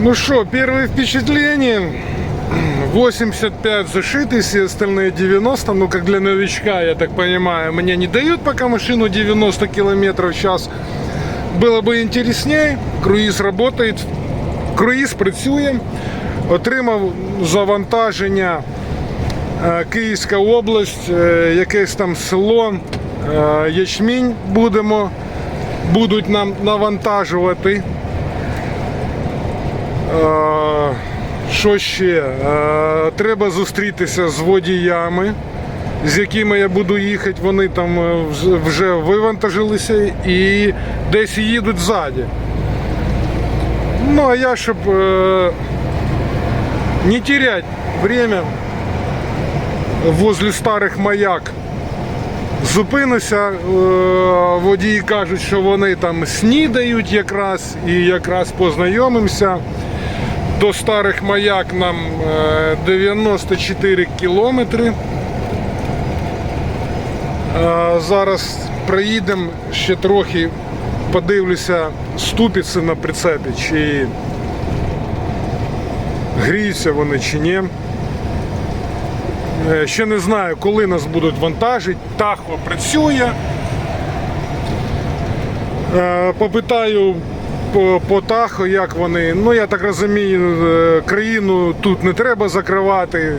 Ну что, первые впечатления. 85 зашиты, все остальные 90. Ну, как для новичка, я так понимаю, мне не дают пока машину 90 километров в час. Было бы интереснее. Круїз работает. Круїз працює. Отримав завантаження е, Київська область, е, якесь там село, е, ячмінь будемо, будуть нам навантажувати. Е, Що ще? Е, Треба зустрітися з водіями, з якими я буду їхати. Вони там е, вже вивантажилися і десь їдуть ззаді. Ну, а я, щоб не терять время возле старих маяк. Зупинуся, водії кажуть, що вони там снідають якраз і якраз познайомимося. До старих маяк нам е, 94 кілометри. Е, Зараз проїдемо ще трохи, подивлюся ступиці на прицепі, чи гріються вони чи ні. Е, Ще не знаю, коли нас будуть вантажити. Тахо працює. Е, Попитаю по, по Тахо, як вони. Ну, я так розумію, е, країну тут не треба закривати.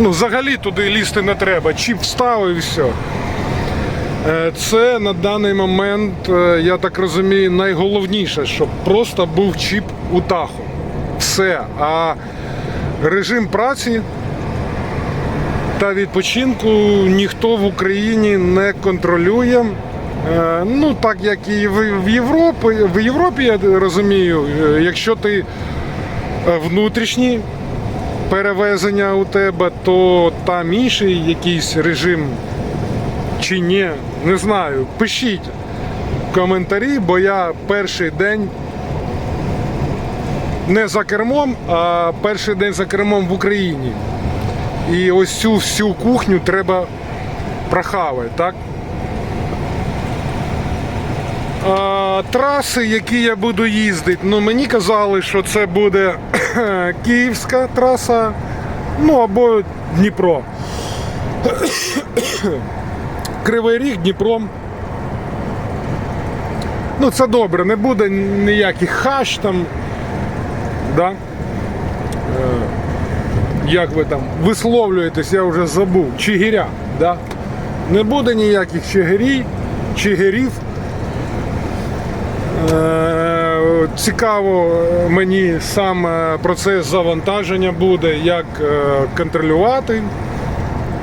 Ну, взагалі туди лізти не треба. Чіп вставив і все. Е, Це на даний момент, е, я так розумію, найголовніше, щоб просто був чіп у Тахо. Все. А режим праці та відпочинку ніхто в Україні не контролює. Е, Ну, так як і в Європі, в Європі, я розумію, е, якщо ти е, внутрішній перевезення у тебе, то там інший якийсь режим чи ні, не знаю. Пишіть коментарі, бо я перший день не за кермом, а перший день за кермом в Україні. І ось цю всю кухню треба прохавати, так? Траси, які я буду їздити, ну мені казали, що це буде Київська траса, ну або Дніпро. Кривий Ріг, Дніпро. Ну, це добре, не буде ніяких хаш там. Да? як ви там висловлюєтесь, я вже забув. Чигиря, да? Не буде ніяких чигирій, чигирів. Е, Цікаво мені сам е, процес завантаження буде, як е, контролювати.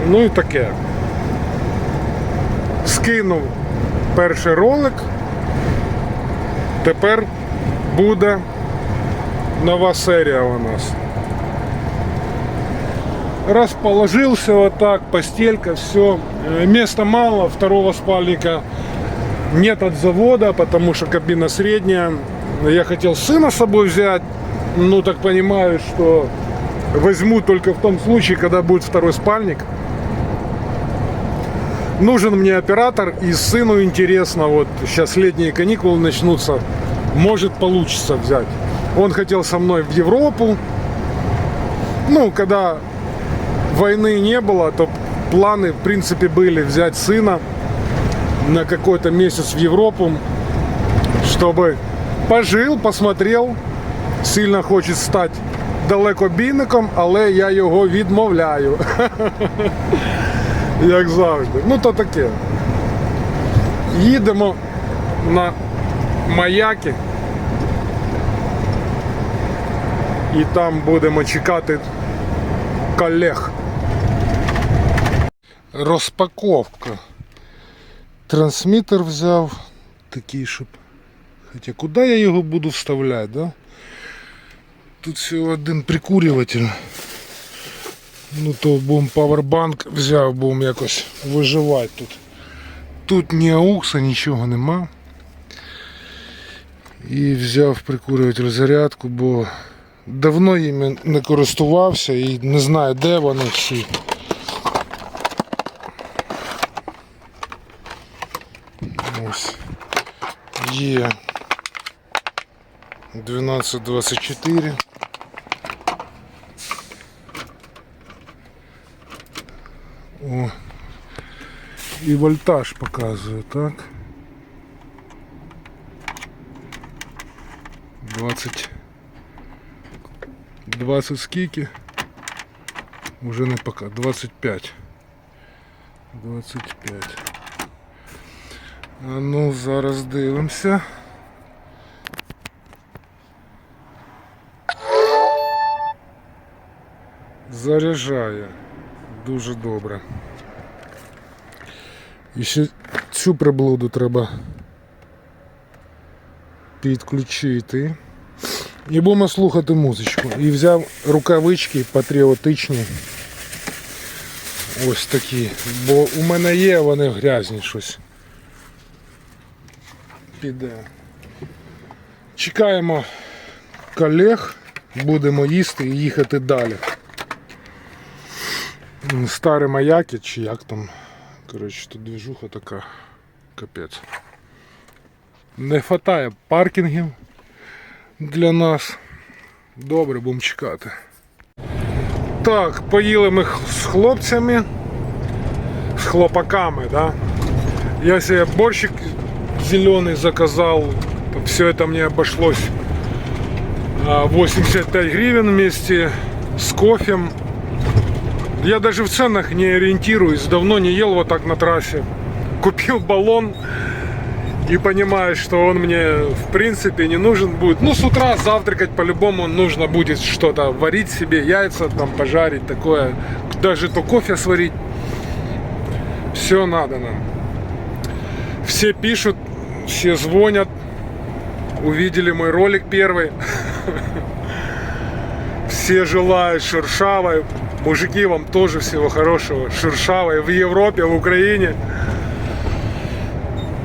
Ну і таке. Скинув перший ролик. Тепер буде нова серія у нас расположился вот так, постелька, все. Места мало, второго спальника нет от завода, потому что кабина средняя. Я хотел сына с собой взять, ну так понимаю, что возьму только в том случае, когда будет второй спальник. Нужен мне оператор, и сыну интересно, вот сейчас летние каникулы начнутся, может получится взять. Он хотел со мной в Европу, ну, когда войны не было, то планы, в принципе, были взять сына на какой-то месяц в Европу, чтобы пожил, посмотрел, сильно хоче стати далекобійником, але я його відмовляю. Як завжди. Ну то таке. Їдемо на маяки. І там будемо чекати колег. Розпаковка. Трансмітер взяв такий, щоб. Хоча куди я його буду вставляти, да? Тут всього один прикурюватель. Ну то будем павербанк взяв, будемо якось виживати тут. Тут ні аукса, нічого нема. І взяв прикурюватель зарядку, бо давно їм не користувався і не знаю де вони всі. Ось. Є. 12.24. О. І вольтаж показує, так? 20 20 скільки? Уже не пока. 25. 25. Ну, зараз дивимося. Заряджає. Дуже добре. І ще цю приблуду треба підключити. І будемо слухати музичку. І взяв рукавички патріотичні. Ось такі. Бо у мене є, вони грязні щось. Піде. Чекаємо колег, будемо їсти і їхати далі. Старі маяки, чи як там. Коротше, тут движуха така. Капець. Не вистачає паркінгів для нас. Добре, будемо чекати. Так, поїли ми з хлопцями, з хлопаками, да. Я себе борщик зеленый заказал. Все это мне обошлось а, 85 гривен вместе с кофем. Я даже в ценах не ориентируюсь, давно не ел вот так на трассе. Купил баллон и понимаю, что он мне в принципе не нужен будет. Ну, с утра завтракать по-любому нужно будет что-то варить себе, яйца там пожарить, такое. Даже то кофе сварить. Все надо нам. Все пишут, все звонят. Увидели мой ролик первый. Все желают шершавой. Мужики, вам тоже всего хорошего. Шершавой в Европе, в Украине.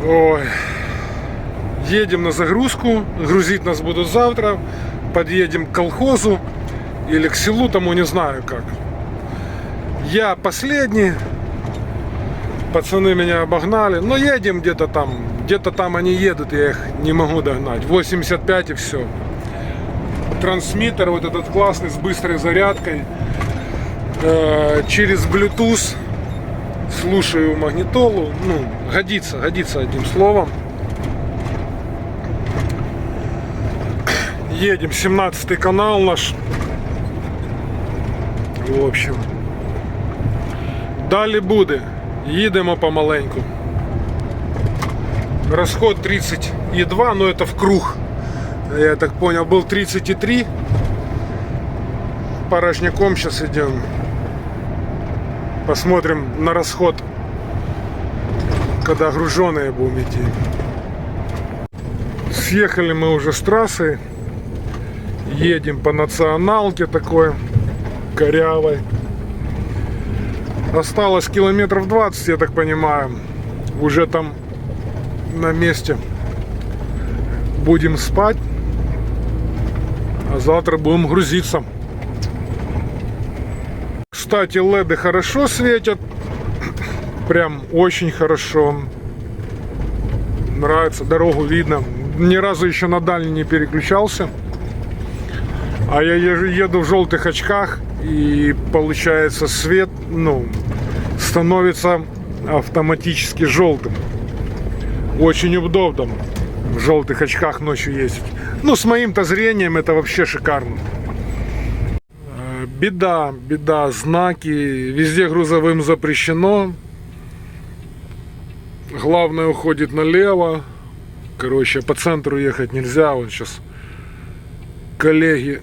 Ой. Едем на загрузку. Грузить нас будут завтра. Подъедем к колхозу или к селу, тому не знаю как. Я последний. Пацаны меня обогнали. Но едем где-то там. Где-то там они едут, я их не могу догнать. 85 и все. Трансмиттер вот этот классный с быстрой зарядкой. Э, через Bluetooth слушаю магнитолу. Ну, годится, годится одним словом. Едем, 17 канал наш. В общем. Далі буде. Їдемо помаленьку. Расход 30,2, но это в круг. Я так понял, был 33. Порожняком сейчас идем. Посмотрим на расход, когда груженые будем идти. Съехали мы уже с трассы. Едем по националке такой корявой. Осталось километров 20, я так понимаю. Уже там на месте будем спать. А завтра будем грузиться. Кстати, леды хорошо светят. Прям очень хорошо. Нравится, дорогу видно. Ни разу еще на дальний не переключался. А я еду в желтых очках, и получается свет, ну, становится автоматически желтым. Очень удобно в желтых очках ночью ездить. Ну, с моим-то зрением это вообще шикарно. Э, Беда, беда, знаки, везде грузовым запрещено. Главное уходит налево. Короче, по центру ехать нельзя. Вот сейчас коллеги,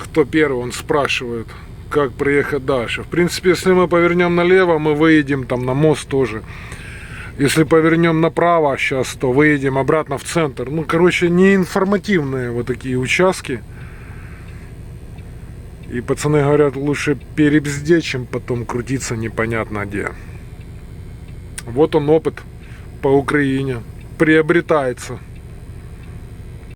кто первый, он спрашивает, как проехать дальше. В принципе, если мы повернем налево, мы выедем там на мост тоже. Если повернем направо сейчас, то выедем обратно в центр. Ну, короче, неинформативные вот такие участки. И пацаны говорят, лучше перебздеть, чем потом крутиться непонятно где. Вот он опыт по Украине. Приобретается.